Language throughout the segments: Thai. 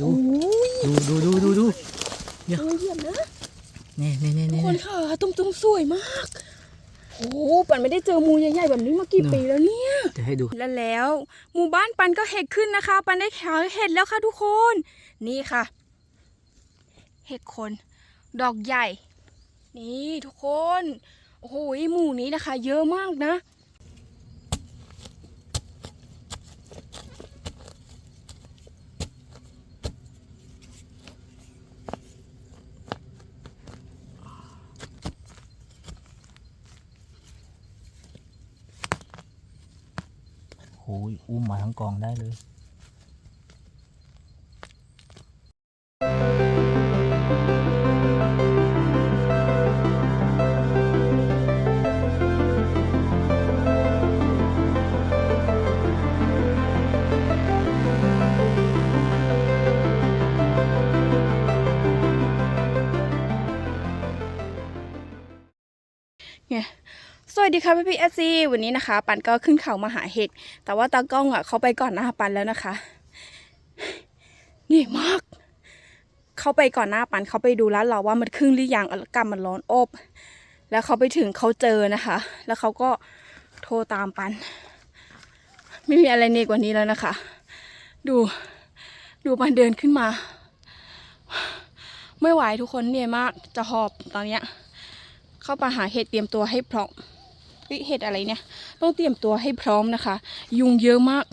ดูโอ้ยดูดูดูดูดูเดี๋ยวเหยียบนะนี่นี่นี่ทุกนี่คนค่ะตุ้มตุ้มๆสวยมากโอ้ปันไม่ได้เจอมูใหญ่ๆแบบนี้มากี่ปีแล้วเนี่ยจะให้ดูและแล้วหมู่บ้านปันก็เห็ดขึ้นนะคะ ปันได้แถวเห็ดแล้วค่ะทุกคน นี่ค่ะ เห็ดคน ดอกใหญ่ นี่ทุกคนโอ้โหหมู่นี้นะคะ เยอะมากนะ อุ้มมาทั้งกองได้เลย ค่ะพี่พีเอซีวันนี้นะคะ ปันก็ขึ้นเขามาหาเห็ด แต่ว่าตากล้องอะเขาไปก่อนหน้าปันแล้วนะคะนี่มาก เขาไปก่อนหน้าปันเขาไปดูร้านเราว่ามันครึ่งหรือยังอากาศมันร้อนอบ แล้วเขาไปถึงเขาเจอนะคะ แล้วเขาก็โทรตามปัน ไม่มีอะไรเนกว่านี้แล้วนะคะ ดูดูปันเดินขึ้นมา ไม่ไหวทุกคนเหนื่อยมากจะหอบตอนเนี้ยเข้าไปหาเห็ดเตรียมตัวให้พร้อม เห็ดอะไรเนี่ย ต้องเตรียมตัวให้พร้อมนะคะ ยุงเยอะมาก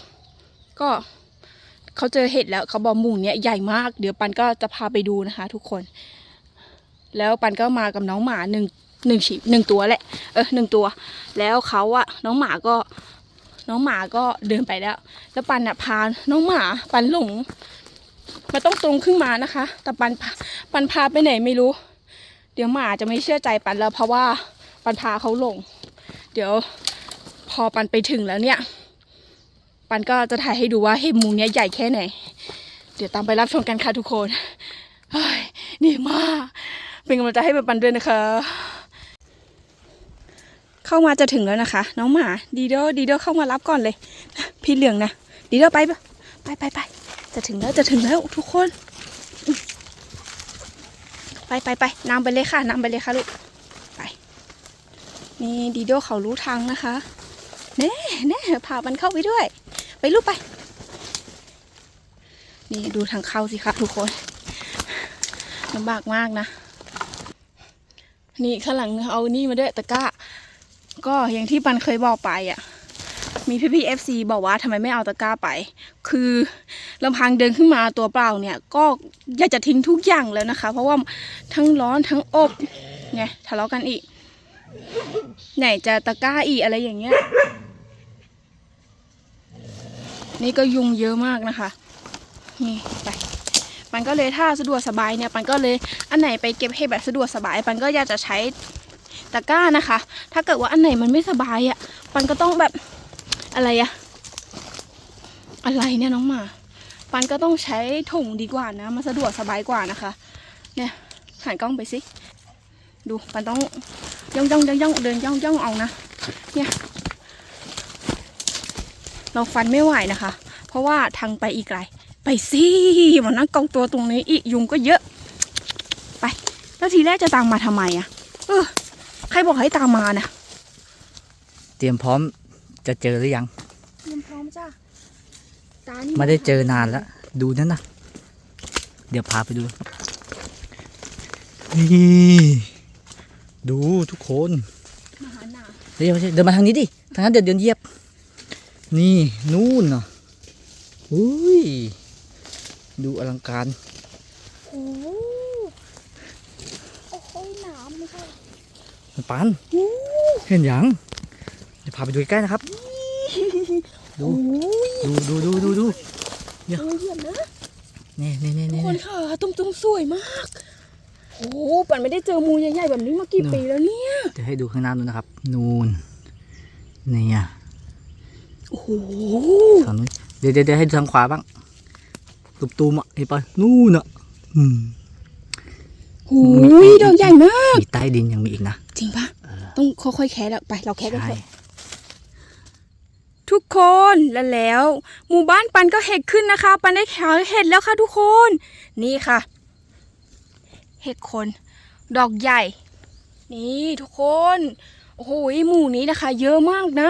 ก็เขาเจอเห็ดแล้วเขาบอกมู่เนี้ยใหญ่มาก เดี๋ยวปันก็จะพาไปดูนะคะ ทุกคน แล้วปันก็มากับน้องหมาหนึ่งหนึ่งฉีหนึ่งตัวแหละเออหนึ่งตัว แล้วเขาอะน้องหมาก็ น้องหมาก็เดินไปแล้ว แล้วปันอะพาน้องหมาปันหลงมันต้องตรงขึ้นมานะคะ แต่ปันปันพาไปไหนไม่รู้ เดี๋ยวหมาจะไม่เชื่อใจปันแล้วเพราะว่าปันพาเขาหลง เดี๋ยวพอปันไปถึงแล้วเนี่ย ปันก็จะถ่ายให้ดูว่าเห็ดมุมเนี้ยใหญ่แค่ไหน เดี๋ยวตามไปรับชมกันค่ะทุกคนเฮ้ยนี่มากเป็นกำลังใจให้ปันด้วยนะคะ เข้ามาจะถึงแล้วนะคะ น้องหมาดีโดดีโดเข้ามารับก่อนเลย พี่เหลืองนะดีโดไปไปไปไปจะถึงแล้วจะถึงแล้วทุกคน ไปไปไปนำไปเลยค่ะนำไปเลยค่ะลูก นี่ดีโดเขารู้ทางนะคะเน่เน่พามันเข้าไปด้วย ไปลูกไป นี่ดูทางเข้าสิคะทุกคนลำบากมากนะ นี่ข้างหลังเอานี่มาด้วยตะกร้า ก็อย่างที่ปันเคยบอกไปอะ มีพี่พี่เอฟซีบอกว่าทำไมไม่เอาตะกร้าไป คือลำพังเดินขึ้นมาตัวเปล่าเนี่ย ก็อยากจะทิ้งทุกอย่างแล้วนะคะ เพราะว่าทั้งร้อนทั้งอบไงทะเลาะกันอีก ไหนจะตะกร้าอีกอะไรอย่างเงี้ย นี่ก็ยุงเยอะมากนะคะ นี่ไปปันก็เลยถ้าสะดวกสบายเนี่ยปันก็เลยอันไหนไปเก็บให้แบบสะดวกสบายปันก็อยากจะใช้ตะกร้านะคะ ถ้าเกิดว่าอันไหนมันไม่สบายอะ่ะปันก็ต้องแบบอะไรอะอะไรเนี่ยน้องหมาปันก็ต้องใช้ถุงดีกว่านะมันสะดวกสบายกว่านะคะ เนี่ยหันกล้องไปสิ ดูปันต้อง ย่องย่องย่องย่องเดินย่องย่องเอานะเนี่ยเราฟันไม่ไหวนะคะ เพราะว่าทางไปอีกไกล ไปสิมานั่งกองตัวตรงนี้อีกยุงก็เยอะ ไป แล้วทีแรกจะตามมาทำไมอะเออใครบอกให้ตามมานะเตรียมพร้อมจะเจอหรือยังเตรียมพร้อมจ้าตานี่ไม่ได้เจอนานแล้วดูนั่นนะเดี๋ยวพาไปดูนี่ ดูทุกคนมาหาหนาเดี๋ยวเดินมาทางนี้ดิทางนั้นเดี๋ยวเดินเหยียบ นี่นู่นเนาะอุ้ยดูอลังการโอ้โหโอ้โหหนามไม่ใช่มันปันเห็นยังเดี๋ยวพาไปดูใกล้ๆนะครับ ดูโอ้ยดูดูดูดูดูเออเยี่ยมนะนี่นี่นี่ทุกนี่คนค่ะตุ้มตุ้มๆสวยมาก โอ้ปันไม่ได้เจอมูใหญ่ๆแบบนี้มากี่ปีแล้วเนี่ยเดี๋ยวให้ดูข้างหน้านู้นนะครับ นูนเนี่ยโอ้โหทางนู้นเดี๋ยวเดี๋ยวเดี๋ยวให้ดูทางขวาบ้างตุบตูมอะเห็นปะนู่นอะอืมโอ้ยดอกใหญ่มากมีใต้ดินยังมีอีกนะ จริงปะเออต้องค่อยๆแคะแล้วไปเราแคะกันใช่เถอะทุกคนและแล้ว หมู่บ้านปันก็เห็ดขึ้นนะคะ ปันได้แถวเห็ดแล้วค่ะทุกคน นี่ค่ะ เห็ดคน ดอกใหญ่ นี่ทุกคน โอ้โหหมู่นี้นะคะ เยอะมากนะ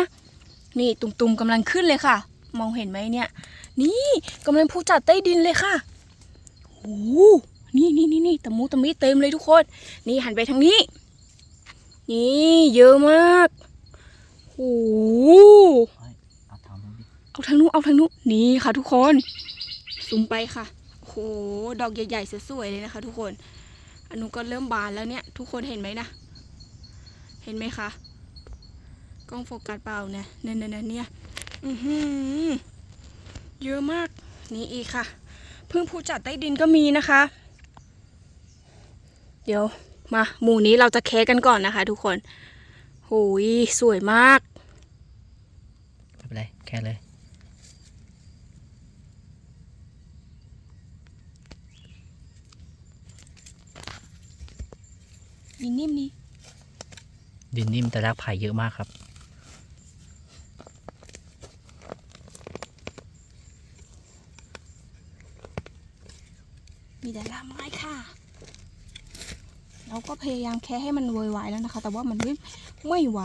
นี่ตุ่มๆกำลังขึ้นเลยค่ะ มองเห็นไหมเนี่ย นี่กำลังพูจัดใต้ดินเลยค่ะโอ้นี่นี่นี่นี่ตะมูตะมิเต็มเลยทุกคน นี่หันไปทางนี้ นี่เยอะมากโอ้เอาทำดิเอาทางนู้นเอาทางนู้นนี่ค่ะ ทุกคนซูมไปค่ะโอ้โหดอกใหญ่ๆสวยๆเลยนะคะ ทุกคน อันนู้นก็เริ่มบานแล้วเนี่ย ทุกคนเห็นไหมนะ เห็นไหมคะ กล้องโฟกัสเปล่าเนี่ยเนี่ยเนี่ยเนี่ยเนี่ยอือหือเยอะมาก นี่อีกค่ะพิ่งผู้จัดใต้ดินก็มีนะคะ เดี๋ยวมาหมู่นี้เราจะแคะกันก่อนนะคะ ทุกคนโหยสวยมากไม่เป็นไรแค่เลย ดินนิ่มนี่ดินนิ่มแต่รากไผ่เยอะมากครับ มีแต่รากไม้ค่ะ เราก็พยายามแค่ให้มันโวยวายแล้วนะคะ แต่ว่ามันไม่ไม่ไหว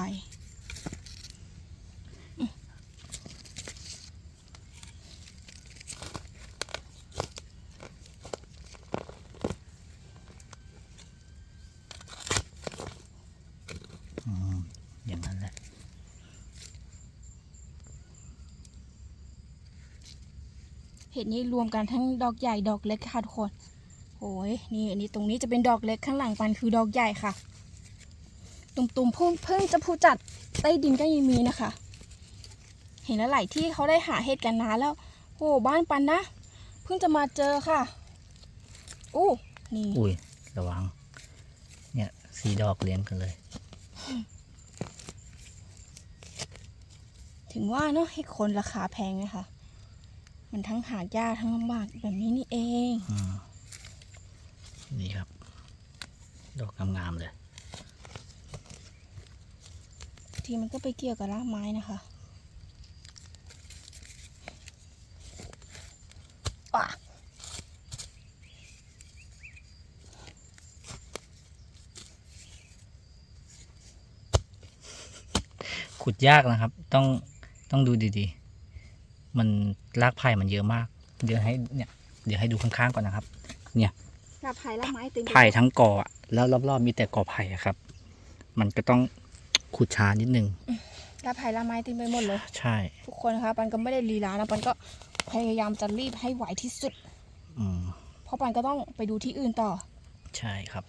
อืมอย่างนั้นแหละ เห็ดนี้รวมกันทั้งดอกใหญ่ดอกเล็กค่ะทุกคนโอ้ยนี่อันนี้ตรงนี้จะเป็นดอกเล็กข้างหลังปันคือดอกใหญ่ค่ะ ตุ่มๆเพิ่งเพิ่งจะผู้จัดใต้ดินก็ยังมีนะคะ เห็นแล้วหลายที่เขาได้หาเห็ดกันนานแล้วโอ้บ้านปันนะเพิ่งจะมาเจอค่ะอู้นี่อุ้ยระวัง เนี่ยสีดอกเลี้ยงกันเลย ถึงว่าเนาะเห็ดคนราคาแพงนะคะ มันทั้งหายากทั้งลำบากแบบนี้นี่เองอืมนี่ครับ ดอกงามๆเลย ทีมันก็ไปเกี่ยวกับรากไม้นะคะอะขุดยากนะครับ ต้องต้องดูดีๆ มันรากไผ่มันเยอะมาก เดี๋ยวให้เนี่ยเดี๋ยวให้ดูข้างๆก่อนนะครับรากไผ่รากไม้เต็มไปหมดไผ่ทั้งกออะแล้วรอบๆมีแต่กอไผ่อะครับ มันก็ต้องขุดช้านิดนึงรากไผ่รากไม้เต็มไปหมดเลยใช่ ทุกคนนะคะปันก็ไม่ได้ลีลานะปันก็พยายามจะรีบให้ไหวที่สุดอืมเพราะปันก็ต้องไปดูที่อื่นต่อ ใช่ครับ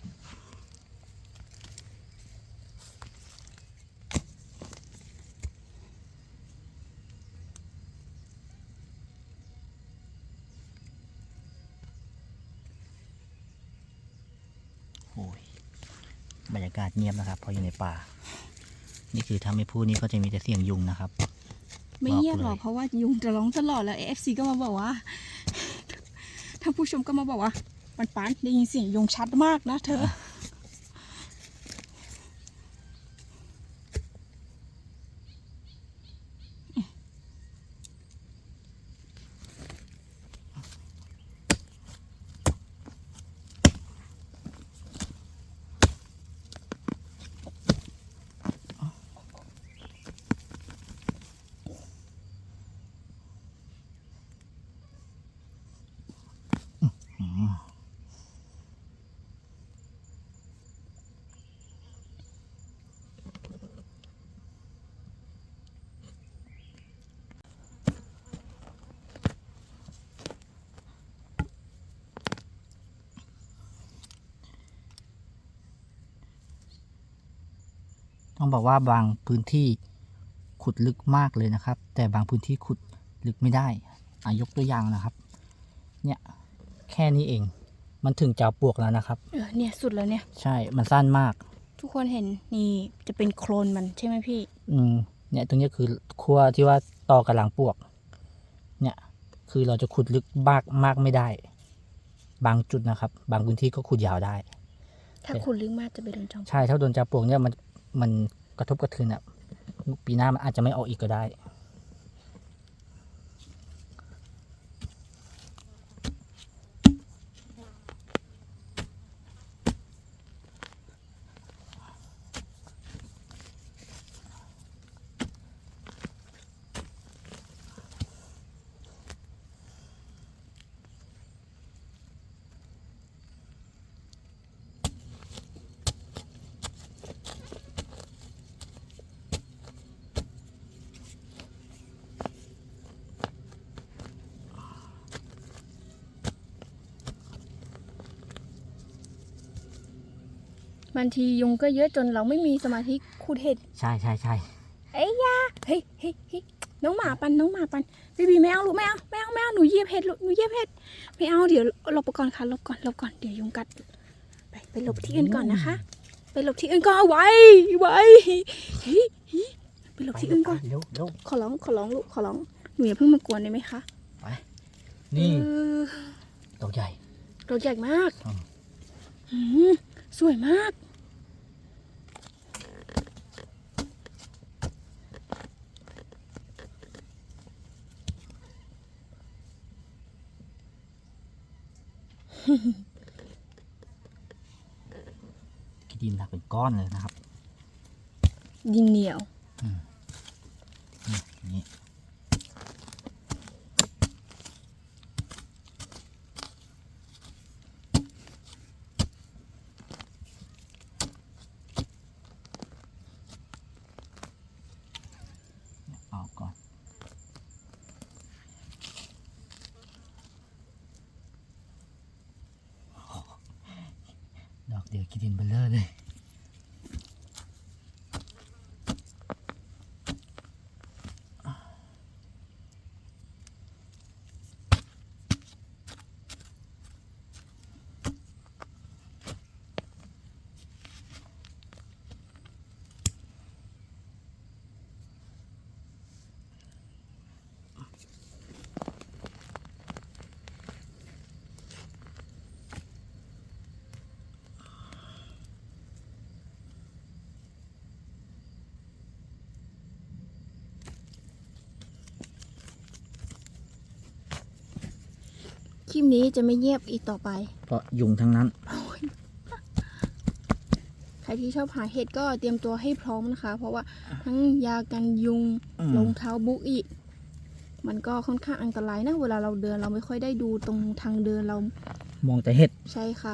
บรรยากาศเงียบนะครับเพราะอยู่ในป่า นี่คือถ้าไม่พูดนี่ก็จะมีแต่เสียงยุงนะครับ ไม่เงียบหรอกบอกเลยเพราะว่ายุงจะร้องตลอดแล้ว AFC ก็มาบอกว่าท่านผู้ชมก็มาบอกว่าปันปันได้ยินเสียงยุงชัดมากนะเธออื ต้องบอกว่าบางพื้นที่ขุดลึกมากเลยนะครับ แต่บางพื้นที่ขุดลึกไม่ได้อายกตัวอย่างนะครับ เนี่ยแค่นี้เอง มันถึงจาวปลวกแล้วนะครับ เออเนี่ยสุดแล้วเนี่ย ใช่ มันสั้นมาก ทุกคนเห็นนี่จะเป็นโคลนมันใช่ไหมพี่ อืม เนี่ยตรงเนี้ยคือขั้วที่ว่าต่อกับหลังปลวก เนี่ยคือเราจะขุดลึกมากมากไม่ได้ บางจุดนะครับ บางพื้นที่ก็ขุดยาวได้ ถ้าคุณลึกมากจะไปโดนจอมใช่ถ้าโดนจาวปลวกเนี่ยมัน มันกระทบกระเทือนอะปีหน้ามันอาจจะไม่ออกอีกก็ได้ บางทียุงก็เยอะจนเราไม่มีสมาธิคูดเห็ดใช่ใช่ใช่เอ้ยยาเฮ้ยเฮ้ยเฮ้ยน้องหมาปันน้องหมาปันบีบีไม่เอาลูกไม่เอาไม่เอาไม่เอาหนูเหยียบเห็ดลูกหนูเหยียบเห็ดไม่เอาเดี๋ยวหลบไปก่อนค่ะหลบก่อนหลบก่อนเดี๋ยวยุงกัด ไปไปหลบที่อื่นก่อนนะคะ ไปหลบที่อื่นก่อนเอาไว้ไว้เฮ้ยเฮ้ยไปหลบที่อื่นก่อนเร็วเร็วขอร้องขอร้องลูกขอร้องหนูอย่าเพิ่งมากวนได้ไหมคะนี่เออตัวใหญ่ตัวใหญ่มากอืมอืมสวยมาก ขี้ดินหนั กเป็นก้อนเลยนะครับ ดินเหนียวนี่เอาก่อนดอกเดียวกินดินเบลเลอร์เลย ลิปนี้จะไม่เงียบอีกต่อไป เพราะยุงทั้งนั้น ใครที่ชอบหาเห็ดก็เตรียมตัวให้พร้อมนะคะ เพราะว่าทั้งยากันยุงอืมรองเท้าบุกอีก มันก็ค่อนข้างอันตรายนะ เวลาเราเดินเราไม่ค่อยได้ดูตรงทางเดินเรา มองแต่เห็ด ใช่ค่ะ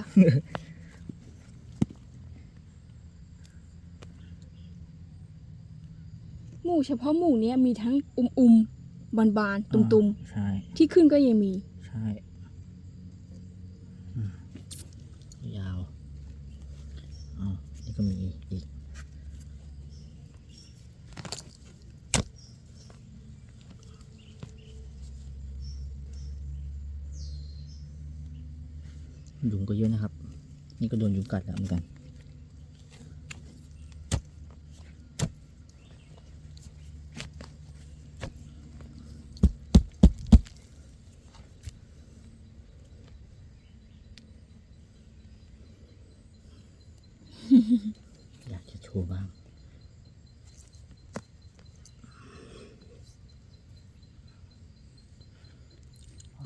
หมู่เฉพาะหมู่เนี้ยมีทั้งอุมอุมบานบานๆตุมตุมใช่ๆที่ขึ้นก็ยังมี ใช่อืมยาวอ้าวนี่ก็มีอีก ยุงก็เยอะนะครับ นี่ก็โดนยุงกัดแล้วเหมือนกัน อยากจะโชว์บ้าง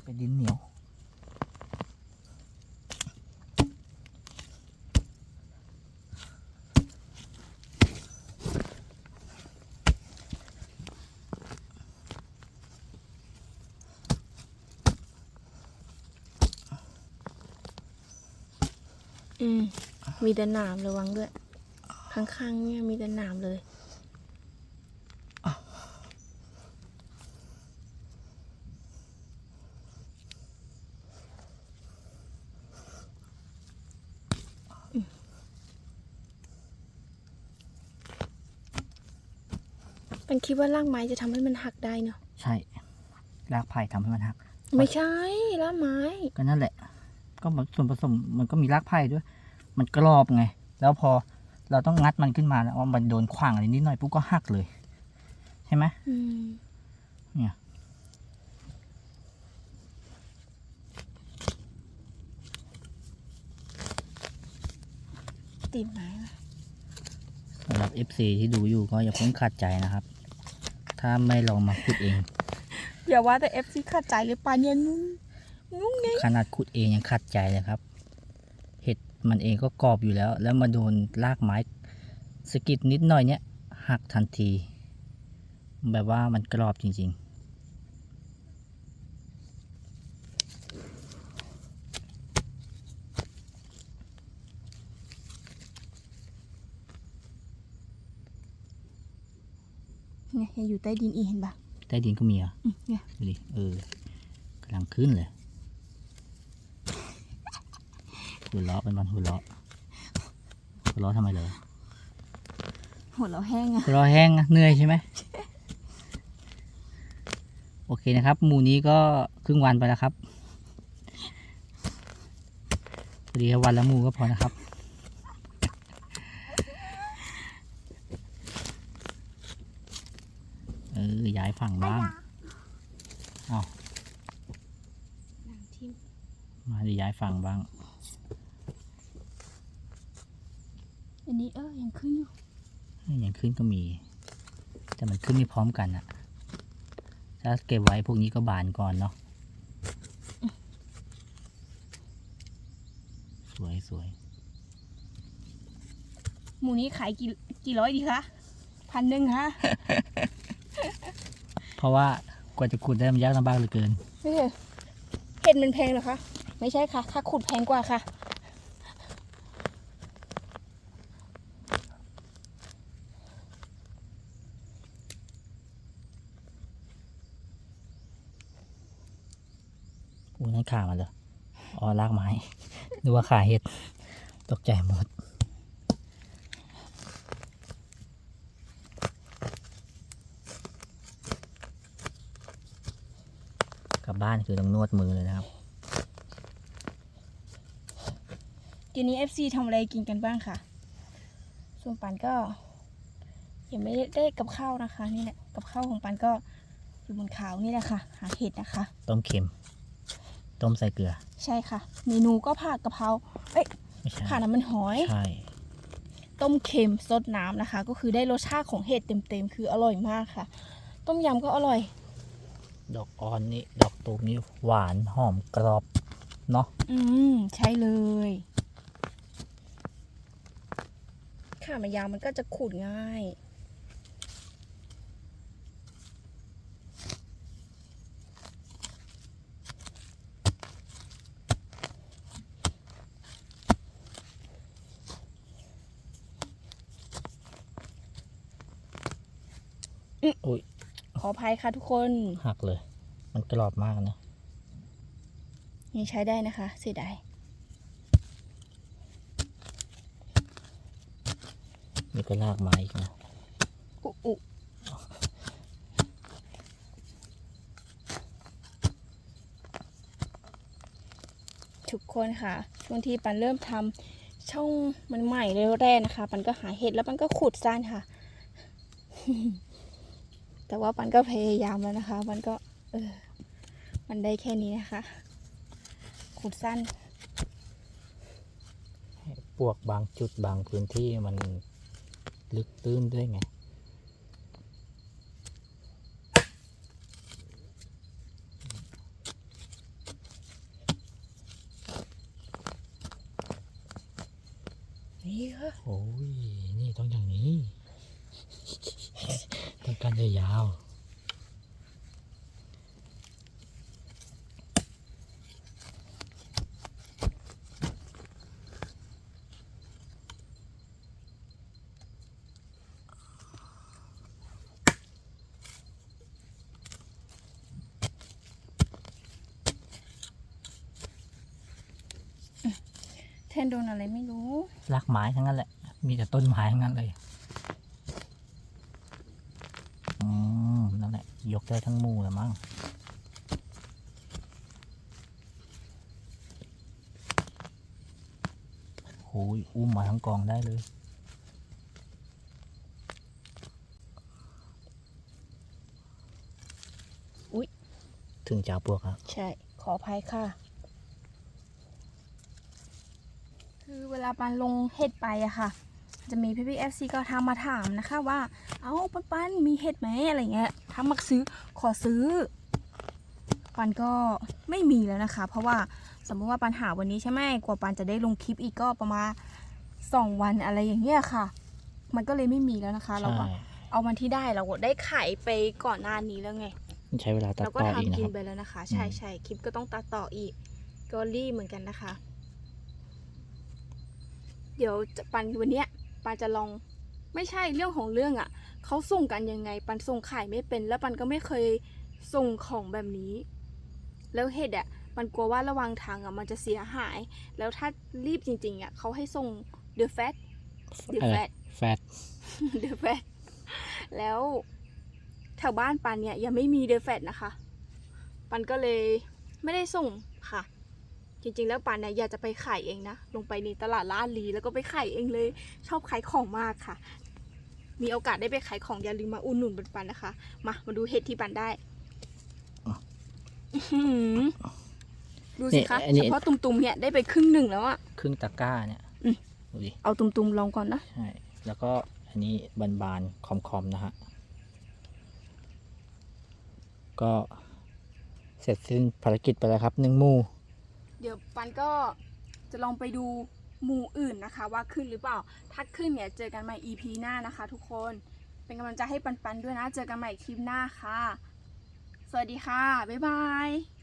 เป็นดินเหนียว อืมมีแต่หนามระวังด้วย ข้างๆเนี่ยมีแต่หนามเลยมันคิดว่ารากไม้จะทำให้มันหักได้เนาะใช่รากไผ่ทำให้มันหัก ไม่ใช่รากไม้ก็นั่นแหละ ก็มันส่วนผสมมันก็มีรากไผ่ด้วย มันกรอบไง แล้วพอเราต้องงัดมันขึ้นมาแล้วมันโดนขวางอะไรนิดหน่อยปุ๊บก็หักเลย ใช่ไหมอืมเนี่ยติดไม้ว่ะสำหรับ FC ที่ดูอยู่ก็อย่าเพิ่งขัดใจนะครับ ถ้าไม่ลองมาขุดเอง อย่าว่าแต่เอฟซีขัดใจเลยปานเนี่ยนุ่งนุ่งไง ขนาดขุดเองยังขัดใจเลยครับ เห็ดมันเองก็กรอบอยู่แล้ว แล้วมาโดนรากไม้สะกิดนิดหน่อยเนี้ยหักทันที แบบว่ามันกรอบจริง ๆเนี่ยยังอยู่ใต้ดินอีกเห็นปะใต้ดินก็มีอะอืมเนี่ยดูดิเออกำลังขึ้นเลย หัวเราะเป็นมันหัวเราะหัวเร้อทำไมเลยหัวเราะแห้งอะหัวเร้อแห้งอะเหนื่อยใช่ไหมโอเคนะครับ หมู่นี้ก็ครึ่งวันไปแล้วครับพอดีวันละหมู่ก็พอนะครับ เออย้ายฝั่งบ้างเอาหนังทิ่มมาดีย้ายฝั่งบ้าง อันนี้ เออยังขึ้นอยู่อย่างขึ้นก็มี แต่มันขึ้นไม่พร้อมกันอะถ้าเก็บไว้พวกนี้ก็บานก่อนเนาะสวยสวยหมูนี้ขายกี่กี่ร้อยดีคะพันหนึ่งคะเพราะว่ากว่าจะขุดได้มันยากลำบากเหลือเกินไม่ใช่เห็ดมันแพงเหรอคะ ไม่ใช่ค่ะ ถ้าขุดแพงกว่าค่ะ ขามันเลยอ๋อลากไม้นึกว่าขาเห็ด ตกใจหมด กลับบ้านคือต้องนวดมือเลยนะครับทีนี้ FC ทำอะไรกินกันบ้างค่ะ ส่วนปันก็ ยังไม่ได้กับข้าวนะคะ นี่แหละ กับข้าวของปันก็อยู่บนเขานี่แหละค่ะ หาเห็ดนะคะ ต้มเค็ม ต้มใส่เกลือ ใช่ค่ะ เมนูก็ผัดกะเพราเอ้ยไม่ใช่ผัดน้ำมันหอย ใช่ต้มเค็มซดน้ำนะคะ ก็คือได้รสชาติของเห็ดเต็มๆ คืออร่อยมากค่ะ ต้มยำก็อร่อย ดอกออนนี่ดอกตูมนี่หวานหอมกรอบเนาะอืมใช่เลยข่ามายาวมันก็จะขูดง่ายอุ้ย ข ออภัยค่ะทุกคน หักเลย มันกรอบมากนะยังใช้ได้นะคะ เสียดายนี่ก็ลากไม้อีกนะอุอุทุกคนค่ะ ช่วงที่ปันเริ่มทำช่องมันใหม่แรกๆนะคะ ปันก็หาเห็ดแล้วปันก็ขุดสั้นค่ะ แต่ว่าปันก็พยายามแล้วนะคะ มันก็ เออ มันได้แค่นี้นะคะ ขุดสั้น ปวกบางจุดบางพื้นที่มันลึกตื้นด้วยไง นี่ค่ะ โอ้ย นี่ต้องอย่างนี้ ต้องการยาวแทนโดนอะไรไม่รู้ๆรากไม้ทั้งนั้นแหละ มีแต่ต้นไม้ทั้งนั้นเลย อืม นั่นแหละ ยก ได้ทั้งหมู่เลยมั้งโอ้ยอุ้มมาทั้งกองได้เลยอุ๊ย ถึงจะเอาปวกครับ ใช่ ขออภัยค่ะ คือเวลาปันลงเห็ดไปอะค่ะ จะมีพี่พีเอฟซีก็ทำมาถามนะคะว่า เอาปันปันมีเห็ดไหมอะไรเงี้ย ถ้ามักซื้อขอซื้อ ปันก็ไม่มีแล้วนะคะ เพราะว่าสมมติว่าปันหาวันนี้ใช่ไหมกว่าปันจะได้ลงคลิปอีกก็ประมาณสองวันอะไรอย่างเงี้ยค่ะ มันก็เลยไม่มีแล้วนะคะ เราใช่ก็เอาวันที่ได้เราก็ได้ขายไปก่อนหน้านี้แล้วไงใช้เวลาตัดเราก็ต่ออีกทำนะกิคนรับไปแล้วนะคะ ใช่อืมใช่คลิปก็ต้องตัดต่ออีกก็รีบเหมือนกันนะคะ เดี๋ยวจะปันวันเนี้ยปันจะลอง ไม่ใช่เรื่องของเรื่องอะ่ะเขาส่งกันยังไง ปันส่งขายไม่เป็น แล้วปันก็ไม่เคยส่งของแบบนี้ แล้วเหตุอะปันกลัวว่าระหวังทางอะมันจะเสียหาย แล้วถ้ารีบจริงๆอะเขาให้ส่งเดอะแฟตเดืออะไรแฟดแฟดเดือแฟดแล้วแถวบ้านปันเนี่ยยังไม่มีเดือแฟดนะคะ ปันก็เลยไม่ได้ส่งค่ะจริงๆ แล้วปันเนี่ยอยากจะไปขายเองนะ ลงไปในตลาดลาดลีแล้วก็ไปขายเองเลย ชอบขายของมากค่ะ มีโอกาสได้ไปขายของอย่าลืมมาอุดหนุนปันปันนะคะ มามาดูเห็ดที่ปันได้อื้อหือดูสิคะเฉพาะตุ่มๆเนี่ยได้ไปครึ่งหนึ่งแล้วอะ ครึ่งตะกร้าเนี่ยอืม ดูดิ เอาตุ่มๆลองก่อนนะ ใช่ แล้วก็อันนี้บานๆคอมๆนะฮะ ก็เสร็จสิ้นภารกิจไปแล้วครับหนึ่งหมู่เดี๋ยวปันก็จะลองไปดู หมู่อื่นนะคะ ว่าขึ้นหรือเปล่า ถ้าขึ้นเนี่ยเจอกันใหม่ EP หน้านะคะ ทุกคน เป็นกำลังใจให้ปันปันๆด้วยนะ เจอกันใหม่คลิปหน้าค่ะ สวัสดีค่ะ บ๊ายบาย